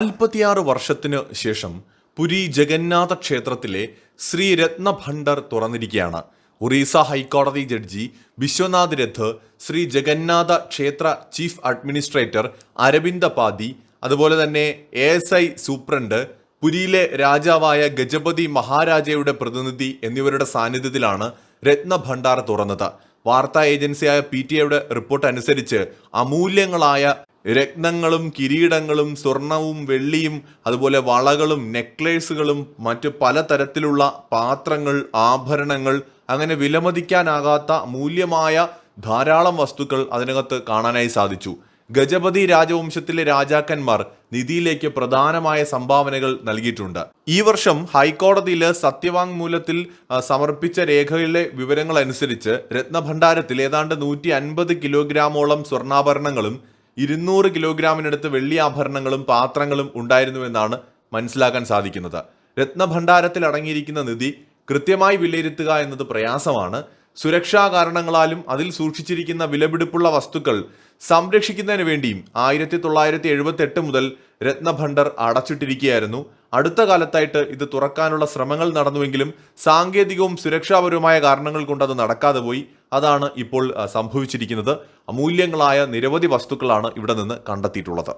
നാൽപ്പത്തിയാറ് വർഷത്തിനു ശേഷം പുരി ജഗന്നാഥ ക്ഷേത്രത്തിലെ ശ്രീ രത്നഭണ്ഡർ തുറന്നിരിക്കുകയാണ്. ഒറീസ ഹൈക്കോടതി ജഡ്ജി വിശ്വനാഥ് രഥ് ശ്രീ ജഗന്നാഥ ക്ഷേത്ര ചീഫ് അഡ്മിനിസ്ട്രേറ്റർ അരവിന്ദ പാതി അതുപോലെ തന്നെ എ എസ് ഐ സൂപ്രണ്ട് പുരിയിലെ രാജാവായ ഗജപതി മഹാരാജയുടെ പ്രതിനിധി എന്നിവരുടെ സാന്നിധ്യത്തിലാണ് രത്നഭണ്ഡാർ തുറന്നത്. വാർത്താ ഏജൻസിയായ പി ടി ഐയുടെ റിപ്പോർട്ട് അനുസരിച്ച് അമൂല്യങ്ങളായ രത്നങ്ങളും കിരീടങ്ങളും സ്വർണവും വെള്ളിയും അതുപോലെ വളകളും നെക്ലേസുകളും മറ്റ് പലതരത്തിലുള്ള പാത്രങ്ങൾ ആഭരണങ്ങൾ അങ്ങനെ വിലമതിക്കാനാകാത്ത മൂല്യമായ ധാരാളം വസ്തുക്കൾ അതിനകത്ത് കാണാനായി സാധിച്ചു. ഗജപതി രാജവംശത്തിലെ രാജാക്കന്മാർ നിധിയിലേക്ക് പ്രധാനമായ സംഭാവനകൾ നൽകിയിട്ടുണ്ട്. ഈ വർഷം ഹൈക്കോടതിയിൽ സത്യവാങ്മൂലത്തിൽ സമർപ്പിച്ച രേഖകളിലെ വിവരങ്ങൾ അനുസരിച്ച് രത്നഭണ്ഡാരത്തിൽ ഏതാണ്ട് നൂറ്റി അൻപത് കിലോഗ്രാമോളം സ്വർണാഭരണങ്ങളും ഇരുന്നൂറ് കിലോഗ്രാമിനടുത്ത് വെള്ളി ആഭരണങ്ങളും പാത്രങ്ങളും ഉണ്ടായിരുന്നുവെന്നാണ് മനസ്സിലാക്കാൻ സാധിക്കുന്നത്. രത്നഭണ്ഡാരത്തിൽ അടങ്ങിയിരിക്കുന്ന നിധി കൃത്യമായി വിലയിരുത്തുക എന്നത് പ്രയാസമാണ്. സുരക്ഷാ കാരണങ്ങളാലും അതിൽ സൂക്ഷിച്ചിരിക്കുന്ന വിലപിടിപ്പുള്ള വസ്തുക്കൾ സംരക്ഷിക്കുന്നതിന് വേണ്ടിയും ആയിരത്തി തൊള്ളായിരത്തി എഴുപത്തി എട്ട് മുതൽ രത്നഭണ്ഡർ അടച്ചിട്ടിരിക്കുകയായിരുന്നു. അടുത്ത കാലത്തായിട്ട് ഇത് തുറക്കാനുള്ള ശ്രമങ്ങൾ നടന്നുവെങ്കിലും സാങ്കേതികവും സുരക്ഷാപരവുമായ കാരണങ്ങൾ കൊണ്ട് അത് നടക്കാതെ പോയി. അതാണ് ഇപ്പോൾ സംഭവിച്ചിരിക്കുന്നത്. അമൂല്യങ്ങളായ നിരവധി വസ്തുക്കളാണ് ഇവിടെ നിന്ന് കണ്ടെത്തിയിട്ടുള്ളത്.